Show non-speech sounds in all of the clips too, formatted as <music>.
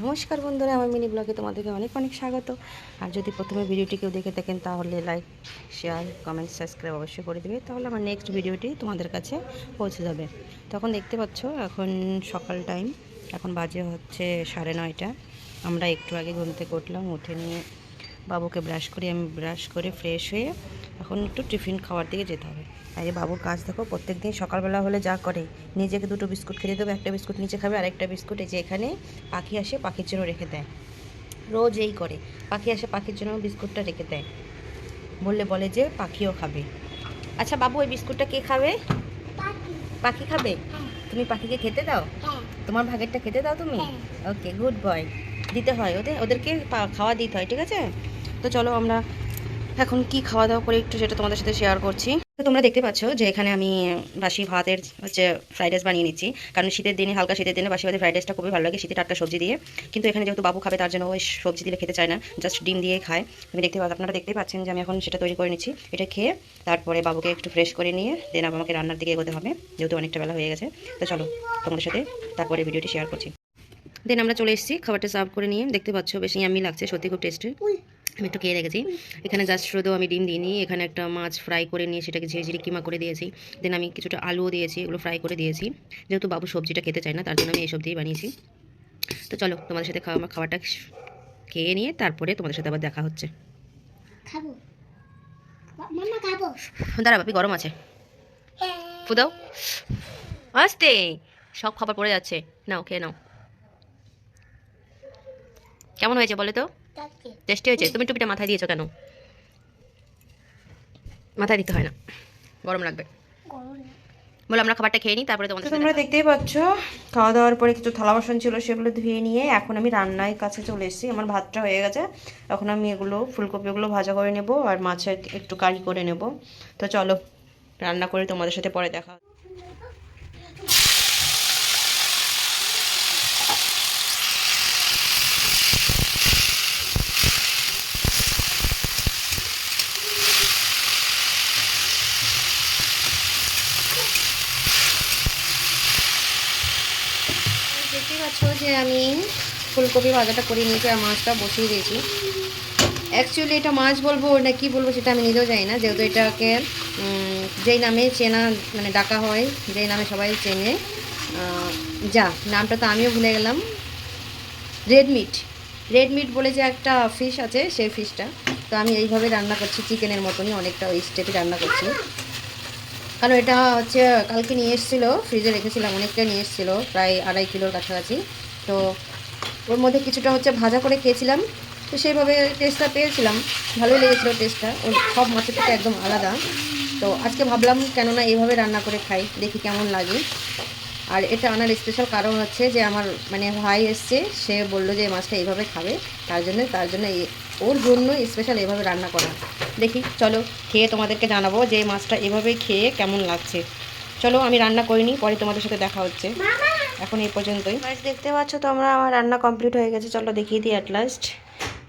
নমস্কার বন্ধুরা, আমার মিনি ব্লগে তোমাদেরকে অনেক অনেক স্বাগত। আর যদি প্রথমে ভিডিওটি কেউ দেখে থাকেন, তাহলে লাইক শেয়ার কমেন্ট সাবস্ক্রাইব অবশ্যই করে দেবে। তাহলে আমার নেক্সট ভিডিওটি তোমাদের কাছে পৌঁছে যাবে। তখন দেখতে পাচ্ছ, এখন সকাল টাইম এখন বাজে হচ্ছে সাড়ে নয়টা। আমরা একটু আগে ঘুম থেকে উঠলাম, উঠে নিয়ে বাবুকে ব্রাশ করি আমি ব্রাশ করে ফ্রেশ হয়ে এখন একটু টিফিন খাওয়ার দিকে যেতে হবে। আর বাবুর কাজ দেখো প্রত্যেক দিন সকালবেলা হলে যা করে নিজেকে দুটো বিস্কুট খেতে দেবে একটা বিস্কুট নিচে খাবে আরেকটা বিস্কুট এই যে এখানে পাখি আসে পাখির জন্য রেখে দেয়। রোজ এই করে পাখি আসে পাখির জন্য বিস্কুটটা রেখে দেয়। বললে বলে যে পাখিও খাবে। আচ্ছা বাবু ওই বিস্কুটটা কে খাবে? পাখি। খাবে? তুমি পাখিকে খেতে দাও? তোমার ভাগেরটা খেতে দাও তুমি? ওকে গুড বয় দিতে হয় ওদের ওদেরকে পা- খাওয়া দিতে হয় ঠিক আছে? তো চলো আমরা এখন কি খাওয়া দাওয়া করে একটু সেটা তোমাদের সাথে শেয়ার করছি। তো তোমরা দেখতে পাচ্ছ যে এখানে আমি বাসি ভাতের হচ্ছে ফ্রাইড রাইস বানিয়ে নিচ্ছি। কারণ শীতের দিনে, হালকা শীতের দিনে বাসি ভাতের ফ্রাইড রাইসটা খুবই ভালো লাগে শীতে টাটকা সবজি দিয়ে। কিন্তু এখানে যেহেতু বাবু খাবে, তার জন্য ওই সবজি দিলে খেতে চায় না। জাস্ট ডিম দিয়ে খায়। তুমি দেখতে পাচ্ছ, আপনারা দেখতেই পাচ্ছেন যে আমি এখন সেটা তৈরি করে নিচ্ছি। এটা খেয়ে তারপরে বাবুকে একটু ফ্রেশ করে নিয়ে দেন আমাকে রান্নার দিকে এগোতে হবে, যেহেতু অনেকটা বেলা হয়ে গেছে। তো চলো তোমাদের সাথে তারপরে ভিডিওটি শেয়ার করছি। দেন আমরা চলে এসেছি, খাবারটা সার্ভ করে নিয়ে। দেখতে পাচ্ছ, বেশি ইয়ামি লাগছে, সত্যি খুব টেস্টি আমি একটু খেয়ে রেখেছি। এখানে জাস্ট শুধু আমি ডিম দিইনি এখানে একটা মাছ ফ্রাই করে নিয়ে সেটাকে ঝিরে ঝিরে কিমা করে দিয়েছি। দেন আমি কিছুটা আলুও দিয়েছি এগুলো ফ্রাই করে দিয়েছি। যেহেতু বাবু সবজিটা খেতে চায় না তার জন্য আমি এই সবজিই বানিয়েছি। তো চলো তোমাদের সাথে খাওয়া খাবারটা খেয়ে নিয়ে তারপরে তোমাদের সাথে আবার দেখা হচ্ছে। দাঁড়া বাপি গরম আছে। ফুদাও আসতে! সব খাবার পড়ে যাচ্ছে। নাও খেয়ে নাও। কেমন হয়েছে বলে তো? টেস্টি হয়েছে? তুমি টুপিটা মাথায় দিয়েছ কেন? মাথায় দিতে হয় না। গরম লাগবে। গরম বলো আমরা খাবারটা খেয়ে নিই তারপরে তোমাদের তোমরা দেখতেই পাচ্ছ খাওয়া দাওয়ার পরে কিছু থালা বাসন ছিল সেগুলো ধুয়ে নিয়ে এখন আমি রান্নায় কাছে চলে এসেছি। আমার ভাতটা হয়ে গেছে। এখন আমি এগুলো ফুলকপিগুলো ভাজা করে নেব আর মাছের একটু কারি করে নেব। তো চলো রান্না করে তোমাদের সাথে পরে দেখা হবে। দেখতেই পাচ্ছ যে আমি ফুলকপি ভাজাটা করে নিয়েছি আর মাছটা বসিয়ে দিয়েছি। অ্যাকচুয়ালি এটা মাছ বলব না কি বলব সেটা আমি নিজেও জানি না। যেহেতু এটাকে যেই নামে চেনা মানে ডাকা হয়, যেই নামে সবাই চেনে যা, নামটা তো আমিও ভুলে গেলাম। রেড মিট রেড মিট বলে যে একটা ফিশ আছে, সেই ফিশটা তো আমি এইভাবে রান্না করছি চিকেনের মতনই অনেকটা ওই স্টেপে রান্না করছি। কারণ এটা হচ্ছে কালকে নিয়ে এসেছিল ফ্রিজে রেখেছিলাম, অনেকটা নিয়ে এসেছিল, প্রায় আড়াই কিলোর কাছাকাছি। তো ওর মধ্যে কিছুটা হচ্ছে ভাজা করে খেয়েছিলাম, তো সেইভাবে টেস্টটা পেয়েছিলাম। ভালোই লেগেছিলো টেস্টটা ওর সব মাছের থেকে একদম আলাদা। তো আজকে ভাবলাম কেননা এইভাবে রান্না করে খাই, দেখি কেমন লাগে। আর এটা আনার স্পেশাল কারণ হচ্ছে যে আমার মানে ভাই এসছে সে বলল যে এই মাছটা এইভাবে খাবে তার জন্য তার জন্য ওর জন্য স্পেশাল এভাবে রান্না করা। দেখি চলো খেয়ে তোমাদেরকে জানাব যে এই মাছটা এভাবে খেয়ে কেমন লাগছে। চলো আমি রান্না করিনি পরে তোমাদের সাথে দেখা হচ্ছে। এখন এই পর্যন্তই। দেখতে পাচ্ছ তোমরা আমার রান্না কমপ্লিট হয়ে গেছে। চলো দেখিয়ে দিই অ্যাট লাস্ট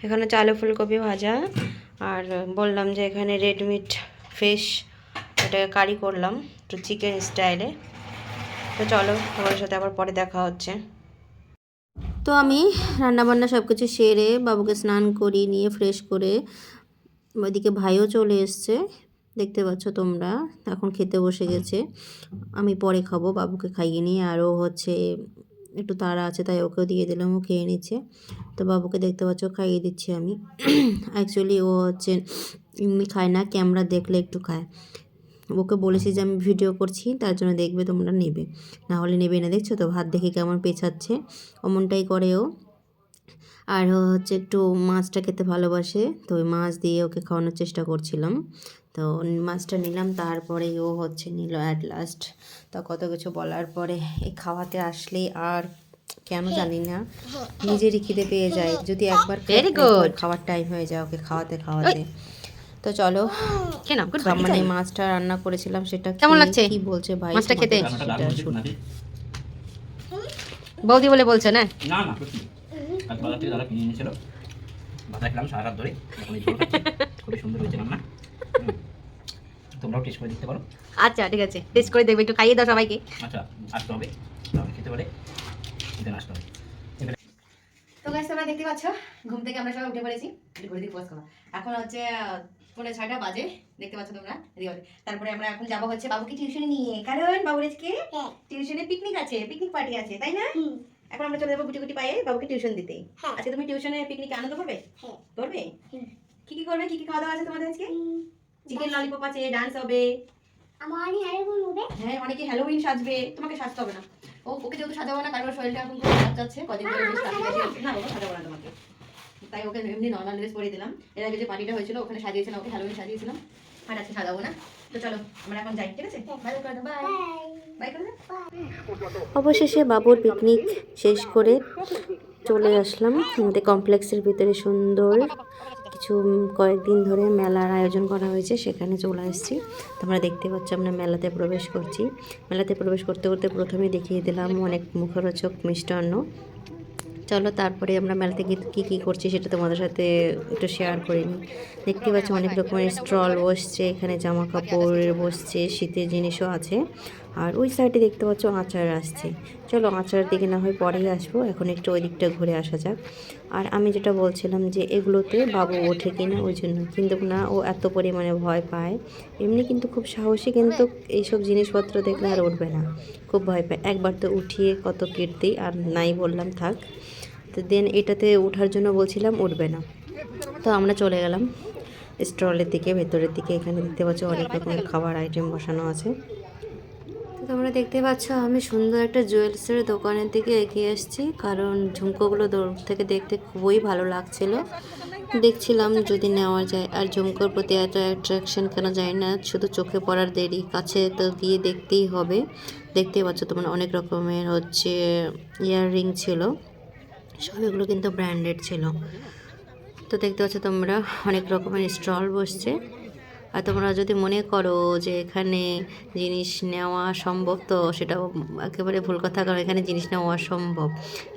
এখানে হচ্ছে আলু ফুলকপি ভাজা আর বললাম যে এখানে রেড মিট ফিশ এটা কারি করলাম একটু চিকেন স্টাইলে তো চলো তোমাদের সাথে আবার পরে দেখা হচ্ছে। তো আমি রান্নাবান্না সব কিছু সেরে বাবুকে স্নান করি নিয়ে ফ্রেশ করে ওইদিকে ভাইও চলে এসছে। দেখতে পাচ্ছ তোমরা, এখন খেতে বসে গেছে। আমি পরে খাব, বাবুকে খাইয়ে নিয়ে। আরও হচ্ছে, একটু তাড়া আছে, তাই ওকেও দিয়ে দিলাম, ও খেয়ে নিচ্ছে। তো বাবুকে দেখতে পাচ্ছ, খাইয়ে দিচ্ছি আমি। <clears throat> অ্যাকচুয়ালি ও হচ্ছে, এমনি খায় না, ক্যামেরা দেখলে একটু খায়। ওকে বলেছি যে আমি ভিডিও করছি তার জন্য দেখবে তোমরা নেবে। না হলে নেবে না দেখছ তো? ভাত দেখে কেমন পেছাচ্ছে অমনটাই করে ও। আর হচ্ছে একটু মাছটা খেতে ভালোবাসে তো ওই মাছ দিয়ে ওকে খাওয়ানোর চেষ্টা করছিলাম। তো মাছটা নিলাম তারপরে ও হচ্ছে নিল অ্যাট লাস্ট তা কত কিছু বলার পরে এই খাওয়াতে আসলেই আর কেন জানি না নিজেরই খিদে পেয়ে যায়। যদি একবার ভেরি গুড খাওয়ার টাইম হয়ে যায় ওকে খাওয়াতে খাওয়াতে। তো চলো মানে মাছটা রান্না করেছিলাম সেটা কেমন লাগছে? কি বলছে ভাই? মাছটা খেতে? বৌদি বলে বলছে না? না না আজ বাজার থেকে দাদা কিনে এনেছিল ভাজা খেলাম সারা রাত ধরে। খুবই সুন্দর হয়েছে রান্না। তোমরাও টেস্ট করে দেখতে পারো। আচ্ছা ঠিক আছে। টেস্ট করে দেখবে একটু খাইয়ে দাও সবাইকে। আচ্ছা আসতে হবে। তাহলে খেতে পারে। আসতে হবে। তোমরা দেখতে পাচ্ছ ঘুম থেকে আমরা সবাই উঠে পড়েছি। ঘুরে দিকে পোস্ট করো। এখন হচ্ছে আহ, পৌনে ছয়টা বাজে দেখতে পাচ্ছ তোমরা? তারপরে আমরা এখন যাব হচ্ছে বাবুকে টিউশনে নিয়ে। কারণ বাবুর আজকে টিউশনে পিকনিক আছে পিকনিক পার্টি আছে তাই না? এখন আমরা চলে যাব গুটি গুটি পায়ে বাবুকে টিউশন দিতে। হ্যাঁ। আজকে তুমি টিউশনে পিকনিকে আনন্দ করবে? হ্যাঁ। করবে? কি কি করবে? কি কি খাওয়া দাওয়া আছে তোমাদের আজকে? চিকেন ললিপপ আছে ডান্স হবে। আমার আরে বলবে হ্যাঁ অনেকে হ্যালোউইন সাজবে। তোমাকে সাজতে হবে না। ও ওকে যেহেতু সাজাবো না কারণ শরীরটা এখন খুব খারাপ যাচ্ছে কদিন ধরে। না ওকে সাজাবো না তোমাকে। তাই ওকে এমনি নর্মাল ড্রেস পরিয়ে দিলাম। এর আগে যে পার্টিটা হয়েছিল ওখানে সাজিয়েছিলাম ওকে হ্যালোউইন সাজিয়েছিলাম। আর আজকে সাজাবো না। তো চলো আমরা এখন যাই ঠিক আছে? বাই করে দাও বাই বাই করে অবশেষে বাবুর পিকনিক শেষ করে চলে আসলাম। আমাদের কমপ্লেক্সের ভিতরে সুন্দর কিছু কয়েকদিন ধরে মেলার আয়োজন করা হয়েছে, সেখানে চলে এসেছি তোমরা দেখতে পাচ্ছ আমরা মেলাতে প্রবেশ করছি। মেলাতে প্রবেশ করতে করতে প্রথমে দেখিয়ে দিলাম অনেক মুখরোচক মিষ্টান্ন। চলো তারপরে আমরা মেলাতে গিয়ে কী কী করছি সেটা তোমাদের সাথে একটু শেয়ার করে নিই। দেখতে পাচ্ছ অনেক রকমের স্টল বসছে, এখানে জামা কাপড় বসছে, শীতের জিনিসও আছে। আর ওই সাইডে দেখতে পাচ্ছ আচার আসছে। চলো আচারের দিকে না হয় পরেই আসব, এখন একটু ওই দিকটা ঘুরে আসা যাক। আর আমি যেটা বলছিলাম যে এগুলোতে বাবু ওঠে কিনা ওই জন্য। কিন্তু না, ও এত পরিমাণে ভয় পায়। এমনি কিন্তু খুব সাহসী, কিন্তু এইসব জিনিসপত্র দেখলে আর উঠবে না। খুব ভয় পায়। একবার তো উঠিয়ে কত কীর্তি, আর নাই বললাম, থাক। তো দেন এটাতে ওঠার জন্য বলছিলাম, উঠবে না। তো আমরা চলে গেলাম। স্টলের দিকে, ভেতরের দিকে। এখানে দেখতে পাচ্ছি অনেক রকমের খাবার, আইটেম বসানো আছে। তোমরা দেখতে পাচ্ছ, আমি সুন্দর একটা জুয়েলসের দোকানের দিকে এগিয়ে এসেছি, কারণ ঝুমকোগুলো দূর থেকে দেখতে খুবই ভালো লাগছিল। দেখছিলাম যদি নেওয়া যায়, আর ঝুমকোর প্রতি এত অ্যাট্রাকশন কেন যায় না, শুধু চোখে পড়ার দেরি, কাছে তো গিয়ে দেখতেই হবে। দেখতেই পাচ্ছ তোমরা অনেক রকমের হচ্ছে ইয়াররিং ছিল, সব এগুলো কিন্তু ব্র্যান্ডেড ছিল। তো দেখতে পাচ্ছ তোমরা অনেক রকমের স্টল বসছে। আর তোমরা যদি মনে করো যে এখানে জিনিস নেওয়া সম্ভব, তো সেটাও একেবারে ভুল কথা, কারণ এখানে জিনিস নেওয়া সম্ভব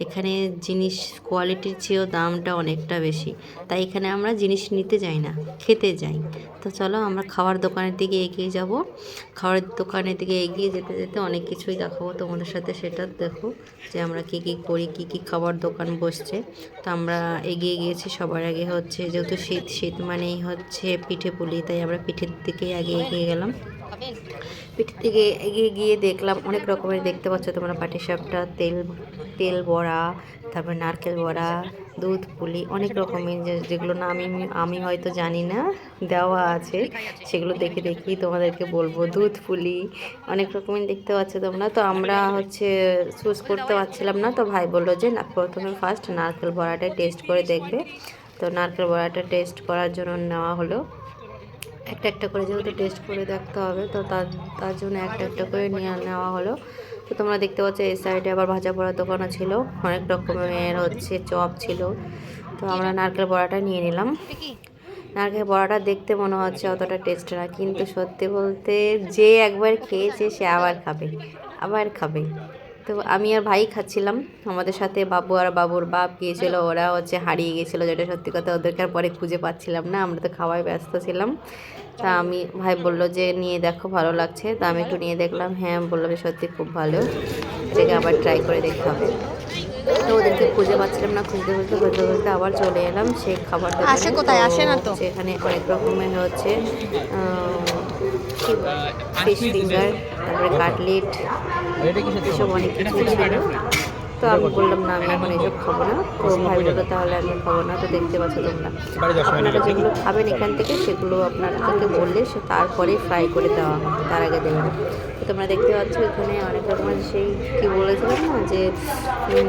এখানে জিনিস কোয়ালিটির চেয়েও দামটা অনেকটা বেশি। তাই এখানে আমরা জিনিস নিতে যাই না, খেতে যাই। তো চলো আমরা খাওয়ার দোকানের দিকে এগিয়ে যাব। খাওয়ার দোকানের দিকে এগিয়ে যেতে যেতে অনেক কিছুই দেখাবো তোমাদের সাথে। সেটা দেখো যে আমরা কী কী করি, কী কী খাবার দোকান বসছে। তো আমরা এগিয়ে গিয়েছি সবার আগে হচ্ছে যেহেতু শীত শীত মানেই হচ্ছে পিঠে পুলি, তাই আমরা পিঠের দিকে আগে এগিয়ে গেলাম। পিঠের দিকে এগিয়ে গিয়ে দেখলাম অনেক রকমের দেখতে পাচ্ছ তোমরা পাটিসাপটা তেল তেল বড়া, তারপর নারকেল বড়া, দুধ, পুলি, অনেক রকমের যেগুলো না আমি আমি হয়তো জানি না, দেওয়া আছে, সেগুলো দেখে দেখি তোমাদেরকে বলব। দুধ, পুলি, অনেক রকমের দেখতে পাচ্ছ তোমরা। তো আমরা হচ্ছে চুজ করতে পারছিলাম না, তো ভাই বলল যে, না, প্রথমে ফার্স্ট নারকেল বড়াটা টেস্ট করে দেখবে। তো নারকেল বড়াটা টেস্ট করার জন্য নেওয়া হলো। একটা একটা করে যেহেতু টেস্ট করে দেখতে হবে, তো তার তার জন্য একটা একটা করে নিয়ে নেওয়া হলো। তো তোমরা দেখতে পাচ্ছ, এই সাইডে আবার ভাজা পোড়া দোকানও ছিল, অনেক রকমের হচ্ছে চপ ছিল। তো আমরা নারকেল বড়াটা নিয়ে নিলাম। নারকেল বড়াটা দেখতে মনে হচ্ছে অতটা টেস্ট না, কিন্তু সত্যি বলতে যে একবার খেয়েছে, সে আবার খাবে আবার খাবে। তো আমি আর ভাই খাচ্ছিলাম, আমাদের সাথে বাবু আর বাবুর বাপ গিয়েছিল, ওরা হচ্ছে হারিয়ে গিয়েছিল, যেটা সত্যি কথা ওদেরকে আর পরে খুঁজে পাচ্ছিলাম না, আমরা তো খাওয়ায় ব্যস্ত ছিলাম। তা আমি ভাই বলল যে নিয়ে দেখো ভালো লাগছে। তা আমি একটু নিয়ে দেখলাম হ্যাঁ বলল যে সত্যি খুব ভালো। এটাকে আবার ট্রাই করে দেখতে হবে। তো ওদেরকে খুঁজে পাচ্ছিলাম না খুঁজতে খুঁজতে খুঁজতে খুঁজতে আবার চলে এলাম। সেই খাবারটা আসে কোথায়? আসে না তো। সেখানে অনেক রকমের হচ্ছে ফিশ ফিঙ্গার তারপরে কাটলেট এসব অনেক কিছু ছিল। তো আমি বললাম না আমি এখন এইসব খাব না। তো ভাই বলল তাহলে আমি খাব না তো দেখতে পাচ্ছ তোমরা। আপনারা যেগুলো খাবেন এখান থেকে সেগুলো আপনাদেরকে বললে সে তারপরে ফ্রাই করে দেওয়া হবে তার আগে দেবে। না তো তোমরা দেখতে পাচ্ছ এখানে অনেক রকমের সেই কি বলেছিলাম না যে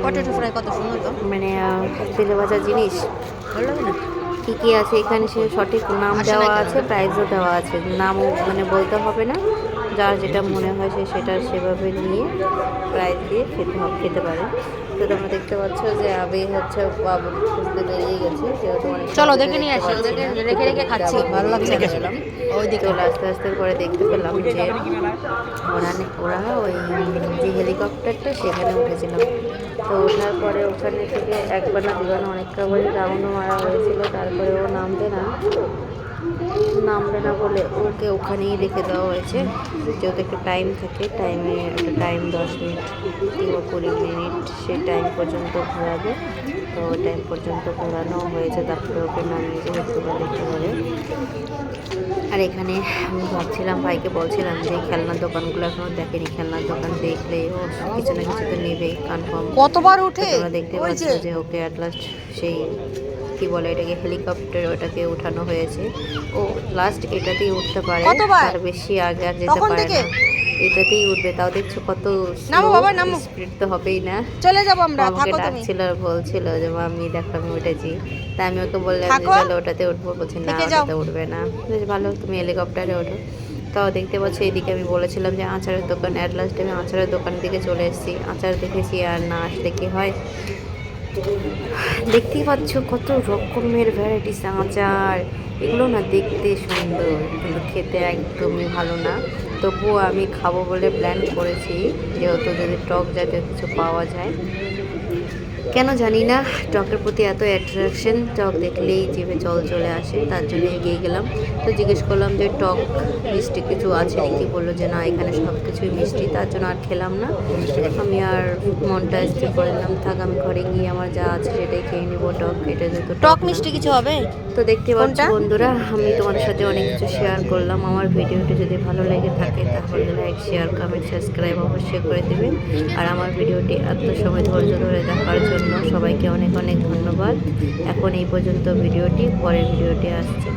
পটেটো ফ্রাই কত সুন্দর তো। মানে তেলে ভাজা জিনিস। ভালো লাগে না? কী কী আছে এখানে সে সঠিক নাম দেওয়া আছে প্রাইসও দেওয়া আছে। নামও মানে বলতে হবে না। যার যেটা মনে হয় সে সেটা সেভাবে নিয়ে প্রাইস দিয়ে খেতে খেতে পারে। তো তোমরা দেখতে পাচ্ছ যে আমি হচ্ছে বাবু খুঁজতে বেরিয়ে গেছে যেহেতু চলো দেখে নিয়ে আসি ওদেরকে রেখে রেখে খাচ্ছি। ভালো লাগছে না। গেলাম ওইদিকে। আস্তে আস্তে করে দেখতে পেলাম যে ওরা ওরা ওই যে হেলিকপ্টারটা সেখানে উঠেছিলাম তো ওঠার পরে ওখানে থেকে একবার না দুবার অনেকটা করে রাউন্ডও মারা হয়েছিল তারপরে ও নামবে না। নামবে না বলে ওকে ওখানেই রেখে দেওয়া হয়েছে। যেহেতু একটু টাইম থাকে টাইমে একটা টাইম দশ মিনিট কিংবা কুড়ি মিনিট সেই টাইম পর্যন্ত ঘোরাবে। তো ওই টাইম পর্যন্ত ঘোরানো হয়েছে তারপরে ওকে নামিয়ে তোমরা দেখতে পাবে আর এখানে আমি ভাবছিলাম ভাইকে বলছিলাম যে খেলনার দোকানগুলো এখনও দেখেনি। খেলনার দোকান দেখলে ও কিছু না কিছু তো নেবে কনফার্ম কতবার উঠে? দেখতে পাচ্ছি যে ওকে অ্যাট লাস্ট সেই কি বলে এটাকে হেলিকপ্টার ওটাকে উঠানো হয়েছে। ও লাস্ট এটাতেই উঠতে পারে? তার বেশি আগে আর যেতে পারে না। এটাতেই উঠবে তাও দেখছ কত নামো বাবা, নামো। স্পিড তো হবেই না। চলে যাব আমরা থাকো তুমি। ডাকছিল আর বলছিল যে মাম্মি দেখো আমি উঠেছি। তাই আমি ওকে বললাম যে থাকো। চলো ওটাতে উঠবো। বলছে না থেকে ওটাতে উঠবে না। বেশ ভালো তুমি হেলিকপ্টারে ওঠো। তাও দেখতে পাচ্ছ এইদিকে আমি বলেছিলাম যে আচারের দোকান। অ্যাট লাস্ট আমি আচারের দোকান দিকে চলে এসেছি। আচার দেখেছি আর না আসলে কি হয়। দেখতেই পাচ্ছ কত রকমের ভ্যারাইটিস আচার। এগুলো না দেখতে সুন্দর, কিন্তু খেতে একদমই ভালো না। তবুও আমি খাব বলে প্ল্যান করেছি, যেহেতু যদি টক জাতীয় কিছু পাওয়া যায়। কেন জানি না টকের প্রতি এত অ্যাট্রাকশন টক দেখলেই জিভে জল চলে আসে তার জন্য এগিয়ে গেলাম। তো জিজ্ঞেস করলাম যে টক মিষ্টি কিছু আছে নাকি? বলল যে না এখানে সব কিছুই মিষ্টি তার জন্য আর খেলাম না। আমি আর মনটা স্থির করে নিলাম থাক আমি ঘরে গিয়ে আমার যা আছে সেটাই খেয়ে নিবো টক এটা যেহেতু টক মিষ্টি কিছু হবে? তো দেখতে পাচ্ছ বন্ধুরা আমি তোমাদের সাথে অনেক কিছু শেয়ার করলাম। আমার ভিডিওটি যদি ভালো লেগে থাকে তাহলে লাইক শেয়ার কমেন্ট সাবস্ক্রাইব অবশ্যই করে দেবেন। আর আমার ভিডিওটি এত সময় ধৈর্য ধরে দেখার জন্য সবাইকে অনেক অনেক ধন্যবাদ। এখন এই পর্যন্ত ভিডিওটি পরের ভিডিওটি আসছে।